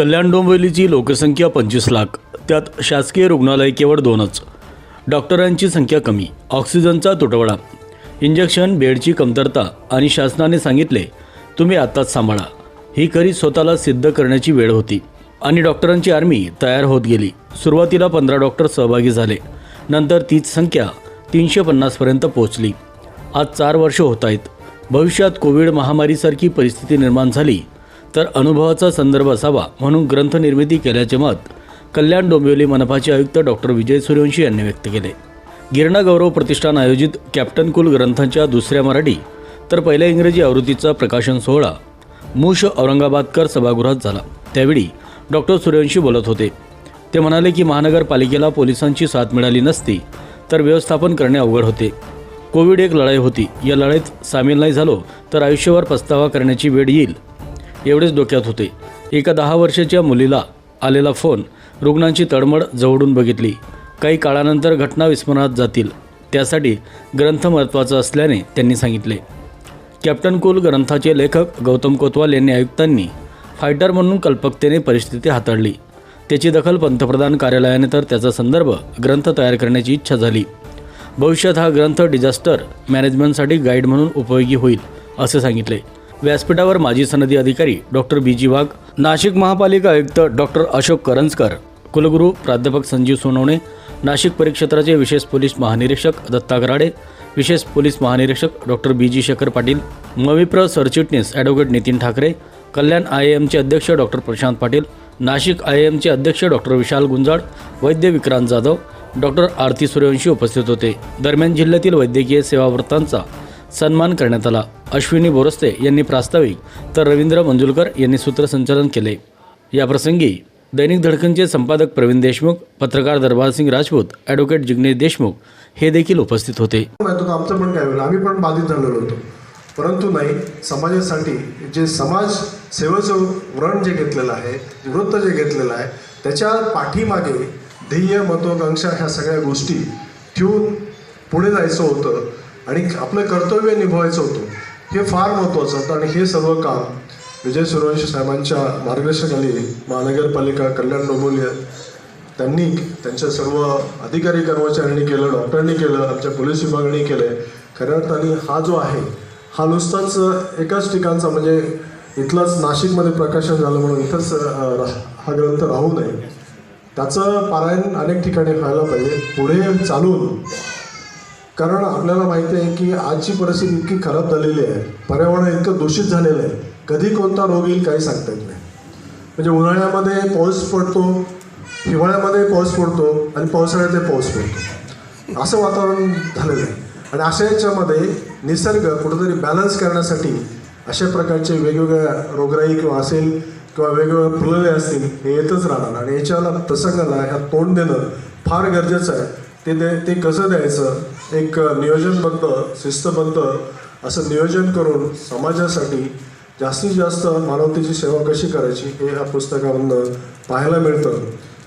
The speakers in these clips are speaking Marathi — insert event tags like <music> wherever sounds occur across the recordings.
कल्याण डोंबिवलीची लोकसंख्या पंचवीस लाख त्यात शासकीय रुग्णालय केवळ दोनच. डॉक्टरांची संख्या कमी ऑक्सिजनचा तुटवडा. इंजेक्शन बेडची कमतरता आणि शासनाने सांगितले तुम्ही आत्ताच सांभाळा. ही खरी स्वतःला सिद्ध करण्याची वेळ होती आणि डॉक्टरांची आर्मी तयार होत गेली. सुरुवातीला पंधरा डॉक्टर सहभागी झाले. नंतर तीच संख्या तीनशे पन्नासपर्यंत पोहोचली. आज चार वर्ष होत आहेत. भविष्यात कोविड महामारीसारखी परिस्थिती निर्माण झाली तर अनुभवाचा संदर्भ असावा म्हणून ग्रंथनिर्मिती केल्याचे मत कल्याण डोंबिवली मनपाचे आयुक्त डॉक्टर विजय सूर्यवंशी यांनी व्यक्त केले. गिरणा गौरव प्रतिष्ठान आयोजित कॅप्टन कुल ग्रंथांच्या दुसऱ्या मराठी तर पहिल्या इंग्रजी आवृत्तीचा प्रकाशन सोहळा मूश औरंगाबादकर सभागृहात झाला. त्यावेळी डॉक्टर सूर्यवंशी बोलत होते. ते म्हणाले की महानगरपालिकेला पोलिसांची साथ मिळाली नसती तर व्यवस्थापन करणे अवघड होते. कोविड एक लढाई होती. या लढाईत सामील नाही झालो तर आयुष्यभर पस्तावा करण्याची वेळ येईल एवढेच डोक्यात होते. एका दहा वर्षाच्या मुलीला आलेला फोन रुग्णांची तडमड जवळून बघितली. काही काळानंतर घटना विस्मरणात जातील. त्यासाठी ग्रंथ महत्त्वाचा असल्याने त्यांनी सांगितले. कॅप्टन कुल ग्रंथाचे लेखक गौतम कोतवाल यांनी आयुक्तांनी फायटर म्हणून कल्पकतेने परिस्थिती हाताळली. त्याची दखल पंतप्रधान कार्यालयाने तर त्याचा संदर्भ ग्रंथ तयार करण्याची इच्छा झाली. भविष्यात हा ग्रंथ डिझास्टर मॅनेजमेंटसाठी गाईड म्हणून उपयोगी होईल असे सांगितले. व्यासपीठावर माजी सनदी अधिकारी डॉक्टर बी जी वाघ नाशिक महापालिका आयुक्त डॉक्टर अशोक करंजकर कुलगुरू प्राध्यापक संजीव सोनवणे नाशिक परिक्षेत्राचे विशेष पोलीस महानिरीक्षक दत्ता गराडे विशेष पोलीस महानिरीक्षक doctor B G Shekhar Patil मविप्र सरचिटणीस ॲडव्होकेट नितीन ठाकरे कल्याण आय एमचे अध्यक्ष डॉक्टर प्रशांत पाटील नाशिक आय एमचे अध्यक्ष डॉक्टर विशाल गुंजाळ वैद्य विक्रांत जाधव डॉक्टर आरती सूर्यवंशी उपस्थित होते. दरम्यान जिल्ह्यातील वैद्यकीय सेवावृत्तांचा सन्मान करण्यात आला. अश्विनी बोरस्ते यांनी प्रास्ताविक तर रवींद्र मंजुलकर यांनी सूत्रसंचालन केले. याप्रसंगी दैनिक धडकनचे संपादक प्रवीण देशमुख पत्रकार दरबारसिंग राजपूत ॲडव्होकेट जिग्नेश देशमुख हे देखील उपस्थित होते. आमचं पण काय होईल? आम्ही पण बाधित झालेलो होतो. परंतु नाही समाजासाठी जे समाज सेवेचं व्रण जे घेतलेलं आहे वृत्त जे घेतलेलं आहे त्याच्या पाठीमागे ध्येय महत्वाकांक्षा ह्या सगळ्या गोष्टी ठेवून पुढे जायचं होतं. आणि आपलं कर्तव्य निभवायचं होतं. हे फार महत्त्वाचं होतं आणि हे सर्व काम विजय सूर्यवंशी साहेबांच्या मार्गदर्शनाखाली महानगरपालिका कल्याण डोंबिवली त्यांनी त्यांच्या सर्व अधिकारी कर्मचाऱ्यांनी केलं डॉक्टरांनी केलं आमच्या पोलीस विभागाने केलं खऱ्या अर्थाने हा जो आहे हा नुसताच एकाच ठिकाणचा म्हणजे इथलाच नाशिकमध्ये प्रकाशन झालं म्हणून इथंच रा- हा ग्रंथ राहू नये. त्याचं पारायण अनेक ठिकाणी व्हायला पाहिजे. पुढे चालून कारण आपल्याला माहिती आहे की आजची परिस्थिती इतकी खराब झालेली आहे. पर्यावरण इतकं दूषित झालेलं आहे. कधी कोणता रोग येईल काही सांगता येत नाही. म्हणजे उन्हाळ्यामध्ये पाऊस पडतो हिवाळ्यामध्ये पाऊस पडतो आणि पावसाळ्यात पाऊस पडतो. असं वातावरण झालेलं आहे. आणि अशा याच्यामध्ये निसर्ग कुठेतरी बॅलन्स करण्यासाठी अशा प्रकारचे वेगवेगळ्या रोगराई किंवा असेल किंवा वेगवेगळ्या फुलले असतील हे येतच राहणार. आणि याच्याला प्रसंगाला ह्या तोंड देणं फार गरजेचं आहे. ते दे ते कसं द्यायचं? एक नियोजनबद्ध शिस्तबद्ध असं नियोजन करून समाजासाठी जास्तीत जास्त मानवतेची सेवा कशी करायची हे ह्या पुस्तकामधनं पाहायला मिळतं.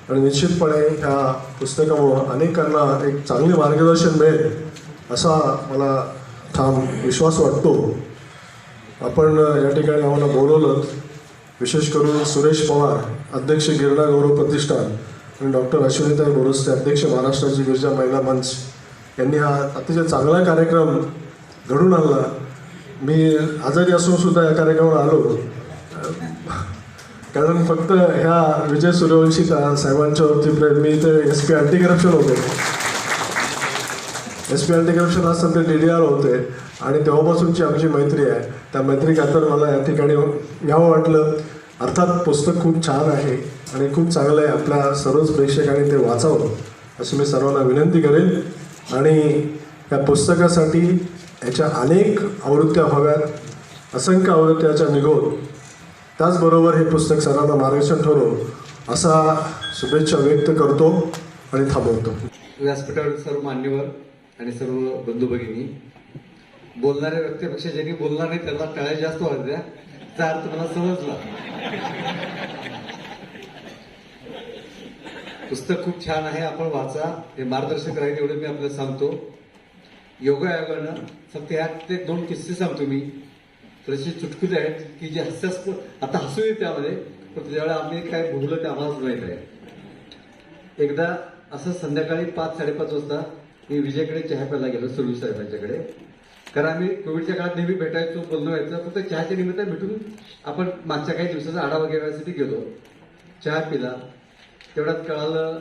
आणि निश्चितपणे ह्या पुस्तकामुळं अनेकांना एक चांगले मार्गदर्शन मिळेल असा मला ठाम विश्वास वाटतो. आपण या ठिकाणी आम्हाला बोलवलं. विशेष करून सुरेश पवार अध्यक्ष गिरणा गौरव प्रतिष्ठान. आणि डॉक्टर अश्विनीताई बोरसचे अध्यक्ष महाराष्ट्राची गिरजा महिला मंच यांनी हा अतिशय चांगला कार्यक्रम घडून आणला. मी आजारी असून सुद्धा या कार्यक्रमावर आलो. कारण फक्त ह्या विजय सूर्यवंशी का- साहेबांच्या वरती प्रेम मी ते एस पी अँटी करप्शन होते. एस पी अँटी करप्शन आज ते डी डी आर होते आणि तेव्हापासूनची आमची मैत्री आहे. त्या मैत्री खातर मला या ठिकाणी यावं वाटलं. अर्थात पुस्तक खूप छान आहे. आणि खूप चांगलं आहे. आपल्या सर्वच प्रेक्षकांनी ते वाचावं अशी मी सर्वांना विनंती करेन आणि या पुस्तकासाठी याच्या अनेक आवृत्त्या हव्यात असंख्य आवृत्त्याच्या निघून त्याचबरोबर हे पुस्तक सर्वांना मार्गदर्शन ठरव असा शुभेच्छा व्यक्त करतो आणि थांबवतो. व्यासपीठावर सर्व मान्यवर आणि सर्व बंधू भगिनी बोलणाऱ्या व्यक्तीपेक्षा ज्यांनी बोलणार नाही त्यांना टाळ्या जास्त वाजल्या त्याचा अर्थ मला समजला. पुस्तक खूप छान आहे आपण वाचा. हे मार्गदर्शक राहील एवढं मी आपल्याला सांगतो. योगा आयोगानं फक्त ह्यात ते दोन किस्से सांगतो मी. थोडेसे चुटकुले आहेत की जे हास्यास्पद आता हसू येते त्यामध्ये पण त्यावेळेला आम्ही काय भोगलं ते आम्हालाच माहीत आहे. एकदा असं संध्याकाळी पाच साडेपाच वाजता मी विजयकडे चहा प्यायला गेलो सुरवी साहेबांच्याकडे. कारण आम्ही कोविडच्या काळात नेहमी भेटायचो बोलणं व्हायचं फक्त चहाच्या निमित्त भेटून आपण मागच्या काही दिवसाचा आढावा घेण्यासाठी गेलो. चहा पिला. तेवढ्यात कळालं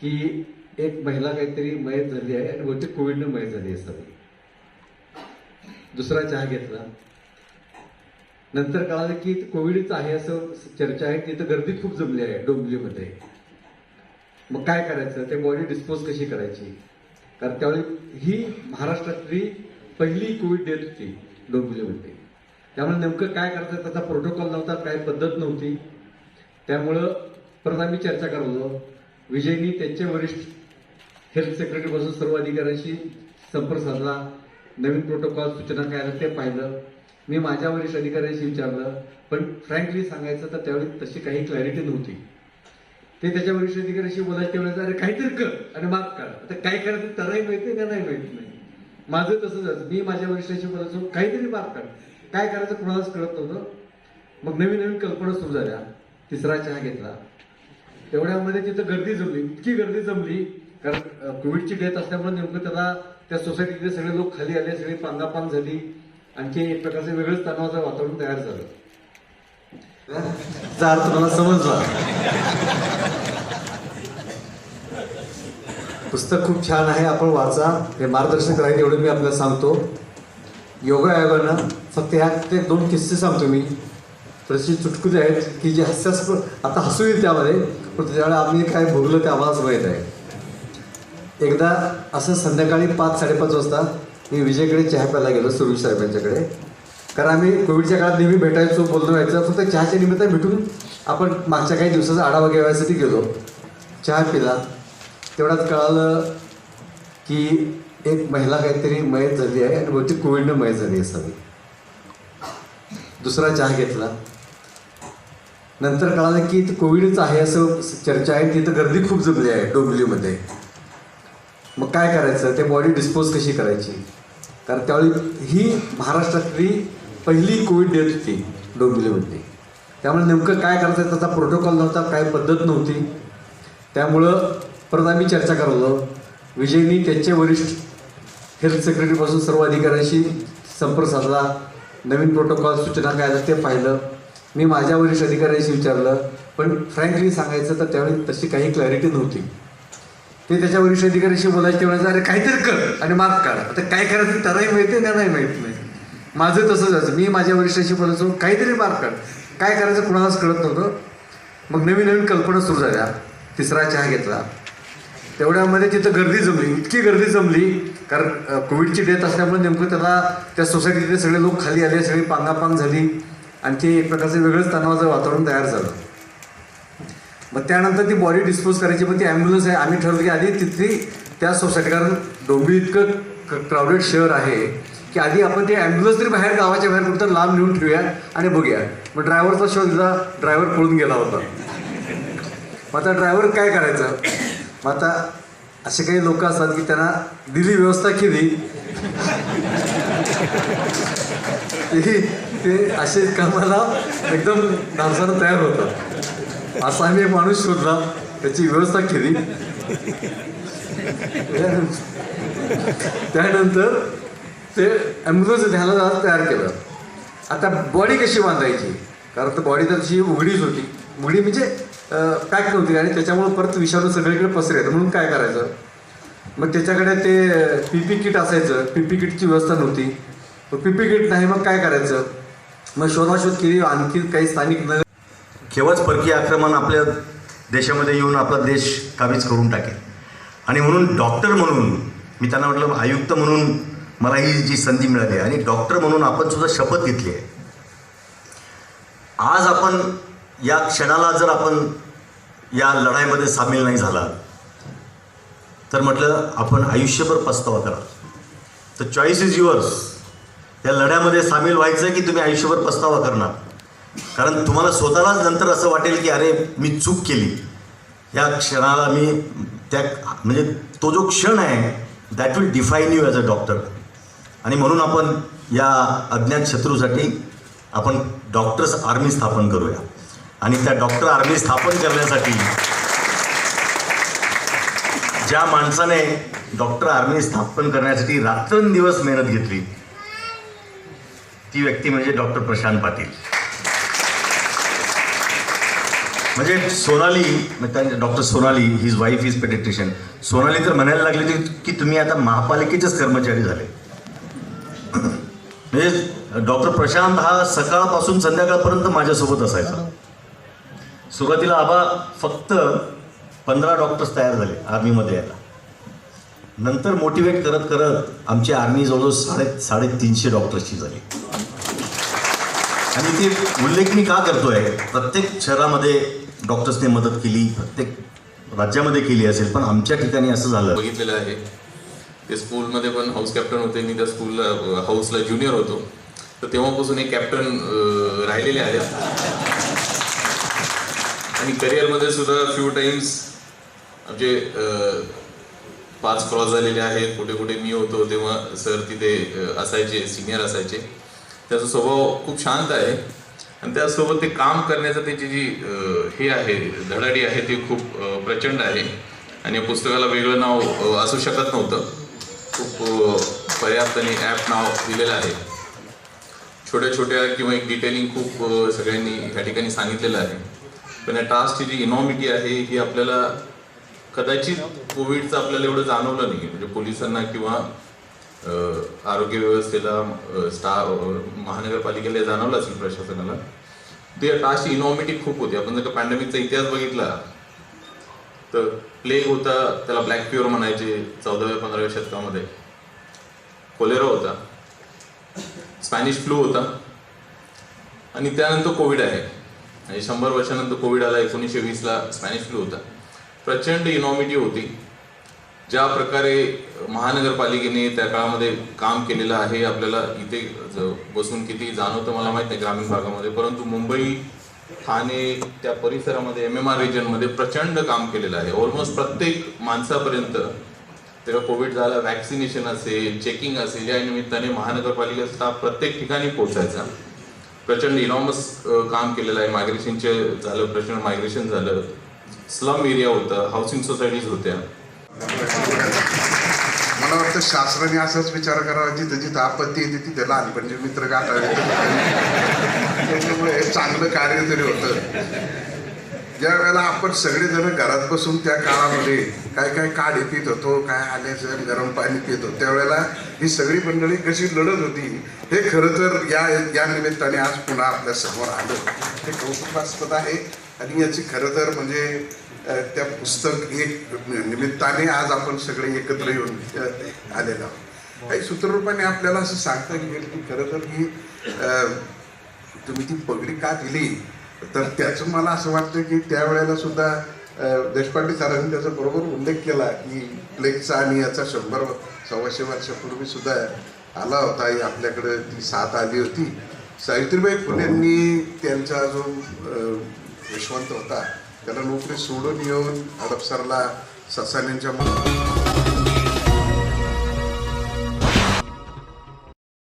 की एक महिला काहीतरी मयत झाली आहे आणि बहुतेक कोविडनं मयत झाली आहे सगळी. दुसरा चहा घेतला. नंतर कळालं की कोविडच आहे असं चर्चा आहे. तिथं गर्दी खूप जमली आहे डोंबिवलीमध्ये. मग काय करायचं? ते बॉडी डिस्पोज कशी करायची? कारण त्यावेळी ही महाराष्ट्रातली पहिली कोविड डेथ होती डोंबिवलीमध्ये. त्यामुळे नेमकं काय करायचं त्याचा प्रोटोकॉल नव्हता काय पद्धत नव्हती. त्यामुळं परत आम्ही चर्चा करत होतो. विजयनी त्यांचे वरिष्ठ हेल्थ सेक्रेटरीपासून सर्व अधिकाऱ्यांशी संपर्क साधला. नवीन प्रोटोकॉल सूचना काय आल्या ते पाहिलं. मी माझ्या वरिष्ठ अधिकाऱ्यांशी विचारलं. पण फ्रँकली सांगायचं तर त्यावेळी तशी काही क्लॅरिटी नव्हती. ते त्याच्या वरिष्ठ अधिकाऱ्याशी बोलायचे तेवढं अरे काहीतरी कर आणि माफ कर. आता काय करायचं त्यालाही माहिती का नाही माहिती नाही. माझं तसंच मी माझ्या वरिष्ठांशी बोलायचो. काहीतरी माफ कर. काय करायचं कुणालाच कळत नव्हतं. मग नवीन नवीन कल्पना सुरू झाल्या. तिसरा चहा घेतला. तेवढ्यामध्ये तिथं गर्दी जमली. इतकी गर्दी जमली. कारण कोविडची डेथ असल्यामुळे नेमकं त्याला त्या सोसायटीतले सगळे लोक खाली आले सगळी पांगापांग झाली. आणखी एक प्रकारचं वेगळंच तणावाचं वातावरण तयार झालं. चा अर्थ मला समजला पुस्तक खूप छान आहे आपण वाचा. हे मार्गदर्शन राहील एवढं मी आपल्याला सांगतो. योगा आयोगानं फक्त ह्या ते दोन किस्से सांगतो मी. तशी चुटकुले आहेत की जे हास्यास्पद आता हसू येईल त्यामध्ये. पण त्याच्यावेळेला आम्ही काय भोगलं ते आम्हालाच माहीत आहे. एकदा असं संध्याकाळी पाच साडेपाच वाजता मी विजयकडे चहा प्यायला गेलो सुरवी साहेबांच्याकडे. कारण आम्ही कोविडच्या काळात नेहमी भेटायचो बोलतो व्हायचं फक्त चहाच्या निमित्ताने भेटून आपण मागच्या काही दिवसाचा आढावा घेण्यासाठी गेलो. चहा पिला. तेवढ्यात कळालं की एक महिला काहीतरी मयत झाली आहे आणि बहुतेक कोविडनं मयत झाली आहे सगळी. दुसरा चहा घेतला. नंतर कळालं की ते कोविडच आहे असं चर्चा आहे. तिथं गर्दी खूप जमली आहे डोंबिवलीमध्ये. मग काय करायचं? ते बॉडी डिस्पोज कशी करायची? कारण त्यावेळी ही महाराष्ट्रातली पहिली कोविड डेथ होती डोंबिवलीमधली त्यामुळे नेमकं काय करायचं त्याचा प्रोटोकॉल नव्हता काय पद्धत नव्हती. त्यामुळं परत आम्ही चर्चा करलो विजयनी त्यांचे वरिष्ठ हेल्थ सेक्रेटरीपासून सर्व अधिकाऱ्यांशी संपर्क साधला. नवीन प्रोटोकॉल सूचना काय ते पाहिलं. मी माझ्या वरिष्ठ अधिकाऱ्याशी विचारलं पण फ्रँकली सांगायचं तर त्यावेळी तशी काही क्लॅरिटी नव्हती. ते त्याच्या वरिष्ठ अधिकाऱ्याशी बोलायचे तेव्हा अरे काहीतरी कर आणि माफ काढ. आता काय करायचं त्यालाही माहिती आहे नाही माहीत नाही. माझं तसंच असं मी माझ्या वरिष्ठाशी बोलायचो काहीतरी माफ काढ. काय करायचं कुणालाच कळत नव्हतं. मग नवीन नवीन कल्पना सुरू झाल्या. तिसरा चहा घेतला. तेवढ्यामध्ये तिथं गर्दी जमली. इतकी गर्दी जमली कारण कोविडची डेथ असल्यामुळे नेमकं त्याला त्या सोसायटीतले सगळे लोक खाली आले सगळी पांगापांग झाली. आणखी एक प्रकारचं वेगळंच तणावाचं वातावरण तयार झालं. मग त्यानंतर ती बॉडी डिस्पोज करायची पण ती ॲम्ब्युलन्स आहे. आम्ही ठरवलं की आधी तिथली त्या सोसायटी कारण डोंबी इतकं क्राऊडेड शहर आहे की आधी आपण ते ॲम्ब्युलन्स तरी बाहेर गावाच्या बाहेर कुठं लांब नेऊन ठेवूया आणि बघूया. मग ड्रायव्हरचा शोध दिला ड्रायव्हर पळून गेला होता. मग आता ड्रायव्हर काय करायचं? मग आता असे काही लोक असतात की त्यांना दिली व्यवस्था केली. <laughs> ते असे कामाला एकदम डान्सर तयार होतात. असा आम्ही एक माणूस शोधला त्याची व्यवस्था केली. त्यानंतर ते ॲम्ब्युलन्स ध्यानाला तयार केलं. आता बॉडी कशी बांधायची? कारण तर बॉडी तर तशी उघडीच होती. उघडी म्हणजे पॅक नव्हती आणि त्याच्यामुळे परत विषाणू सगळीकडे पसरेल म्हणून काय करायचं? मग त्याच्याकडे ते पी पी किट असायचं. पी पी किटची व्यवस्था नव्हती. पी पी किट नाही मग काय करायचं? मग शोधाशोध केली आणखी काही स्थानिक नगर केव्हाच परकीय आक्रमण आपल्या देशामध्ये येऊन आपला देश काबीज करून टाकेल. आणि म्हणून डॉक्टर म्हणून मी त्यांना म्हटलं आयुक्त म्हणून मला ही जी संधी मिळाली आहे. आणि डॉक्टर म्हणून आपण सुद्धा शपथ घेतली आहे. आज आपण या क्षणाला जर आपण या लढाईमध्ये सामील नाही झाला तर म्हटलं आपण आयुष्यभर पस्तावा करा. तर चॉईस इज युअर्स त्या लढ्यामध्ये सामील व्हायचं की तुम्ही आयुष्यभर पस्तावा करणार? कारण तुम्हाला स्वतःलाच नंतर असं वाटेल की अरे मी चूक केली. या क्षणाला मी त्या म्हणजे तो जो क्षण आहे that will define you as a doctor आणि म्हणून आपण या अज्ञात शत्रूसाठी आपण डॉक्टर्स आर्मी स्थापन करूया. आणि त्या डॉक्टर आर्मी स्थापन करण्यासाठी ज्या माणसाने डॉक्टर आर्मी स्थापन करण्यासाठी रात्रंदिवस मेहनत घेतली ती व्यक्ती म्हणजे डॉक्टर प्रशांत पाटील. म्हणजे सोनाली म्हणजे doctor Sonali his wife is paediatrician Sonali तर म्हणायला लागली होती की तुम्ही आता महापालिकेचेच कर्मचारी झाले. म्हणजे डॉक्टर प्रशांत हा सकाळपासून संध्याकाळपर्यंत माझ्यासोबत असायचा. सुरुवातीला आबा फक्त पंधरा डॉक्टर्स तयार झाले आर्मीमध्ये यायला. नंतर मोटिवेट करत करत आमची आर्मी जवळजवळ साडे साडेतीनशे डॉक्टर्सची झाली. आणि ती उल्लेख मी का करतोय? प्रत्येक शहरामध्ये डॉक्टर्सने मदत केली प्रत्येक राज्यामध्ये केली असेल पण आमच्या ठिकाणी असं झालं. बघितलेलं आहे. ते स्कूलमध्ये पण हाऊस कॅप्टन होते मी त्या स्कूलला हाऊसला ज्युनियर होतो. तर तेव्हापासून एक कॅप्टन राहिलेले आहेत. आणि करिअरमध्ये सुद्धा फ्यू टाइम्स आमचे पाच क्रॉस झालेले आहेत. कुठे कुठे मी होतो तेव्हा सर तिथे असायचे सिनियर असायचे. त्याचा स्वभाव खूप शांत आहे. आणि त्यासोबत ते काम करण्याचं त्याची जी हे आहे धडाडी आहे ती खूप प्रचंड आहे. आणि या पुस्तकाला वेगळं नाव असू शकत नव्हतं. खूप पर्याप्तने पर्याप्त आणि ॲप नाव दिलेलं आहे. छोट्या छोट्या किंवा एक डिटेलिंग खूप सगळ्यांनी ह्या ठिकाणी सांगितलेलं आहे. पण या टास्कची जी इनॉमिटी आहे ही आपल्याला कदाचित कोविडचं आपल्याला एवढं जाणवलं नाही. म्हणजे पोलिसांना किंवा आरोग्य व्यवस्थेला स्टा महानगरपालिकेला जाणवलं असेल प्रशासनाला. ते अशी इनॉमिटी खूप होती. आपण जर का पॅन्डेमिकचा इतिहास बघितला तर प्लेग होता त्याला ब्लॅक प्युअर म्हणायचे चौदाव्या पंधराव्या शतकामध्ये. कोलेरा होता. स्पॅनिश फ्लू होता. आणि त्यानंतर कोविड आहे. म्हणजे शंभर वर्षानंतर कोविड आला एकोणीसशे वीसला स्पॅनिश फ्लू होता. प्रचंड इनॉमिटी होती. ज्या प्रकारे महानगरपालिकेने त्या काळामध्ये काम केलेलं आहे आपल्याला इथे बसून किती जाणवतं मला माहीत नाही ग्रामीण भागामध्ये परंतु मुंबई ठाणे त्या परिसरामध्ये एम एम आर रिजनमध्ये प्रचंड काम केलेलं आहे. ऑलमोस्ट प्रत्येक माणसापर्यंत तेव्हा कोविड झाला वॅक्सिनेशन असेल चेकिंग असेल या निमित्ताने महानगरपालिका स्टाफ प्रत्येक ठिकाणी पोचायचा प्रचंड इनॉमस काम केलेलं आहे. मायग्रेशनचे झालं प्रचंड मायग्रेशन झालं. स्लम एरिया होता हाऊसिंग सोसायटीज होत्या. मला वाटतं शास्त्राने असाच विचार करावा जिथं जिथं आपत्ती येते तिथे लहानपणचे मित्र गाठावे. त्याच्यामुळे चांगलं कार्य तरी होतं. ज्या वेळेला आपण सगळेजण घरात बसून त्या काळामध्ये काय काय काढे पित होतो काय आल्याचं गरम पाणी पित होतो त्यावेळेला ही सगळी मंडळी कशी लढत होती हे खरं तर या या निमित्ताने आज पुन्हा आपल्यासमोर आलं. हे कौतुकास्पद आहे आणि याची खरं तर म्हणजे त्या पुस्तक एक निमित्ताने आज आपण सगळे एकत्र येऊन आलेलो आहोत. काही सूत्ररूपाने आपल्याला असं सांगता येईल की खरं तर ही तुम्ही ती पगडी का दिली? तर त्याचं मला असं वाटतं की त्यावेळेला सुद्धा देशपांडे सरांनी त्याचा बरोबर उल्लेख केला की प्लेगचा आणि याचा शंभर सव्वाशे वर्षापूर्वी सुद्धा आला होता. आपल्याकडे ती साथ आली होती. सावित्रीबाई फुलेंनी त्यांचा जो यशवंत होता त्याला नोकरी सोडून येऊन हडपसरला ससाण्यांच्या